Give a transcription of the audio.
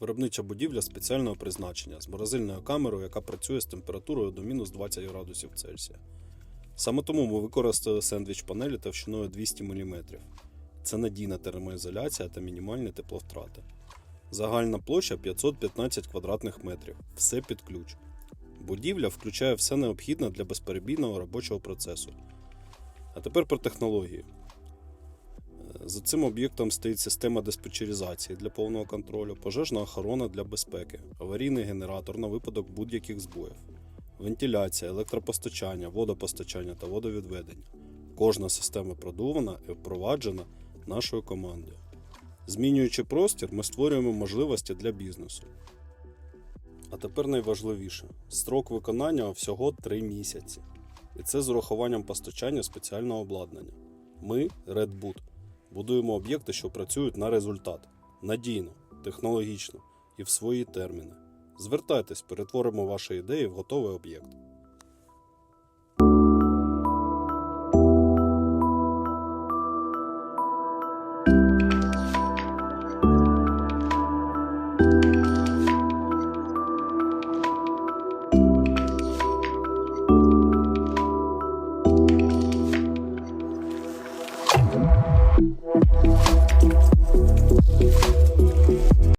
Виробнича будівля спеціального призначення з морозильною камерою, яка працює з температурою до мінус 20 градусів Цельсія. Саме тому ми використали сендвіч панелі товщиною 200 мм. Це надійна термоізоляція та мінімальні тепловтрати. Загальна площа 515 квадратних метрів. Все під ключ. Будівля включає все необхідне для безперебійного робочого процесу. А тепер про технології. За цим об'єктом стоїть система диспетчеризації для повного контролю, пожежна охорона для безпеки, аварійний генератор на випадок будь-яких збоїв, вентиляція, електропостачання, водопостачання та водовідведення. Кожна система продумана і впроваджена нашою командою. Змінюючи простір, ми створюємо можливості для бізнесу. А тепер найважливіше: строк виконання всього 3 місяці. І це з урахуванням постачання спеціального обладнання. Ми, Red Boot, будуємо об'єкти, що працюють на результат надійно, технологічно і в свої терміни. Звертайтесь, перетворимо ваші ідеї в готовий об'єкт.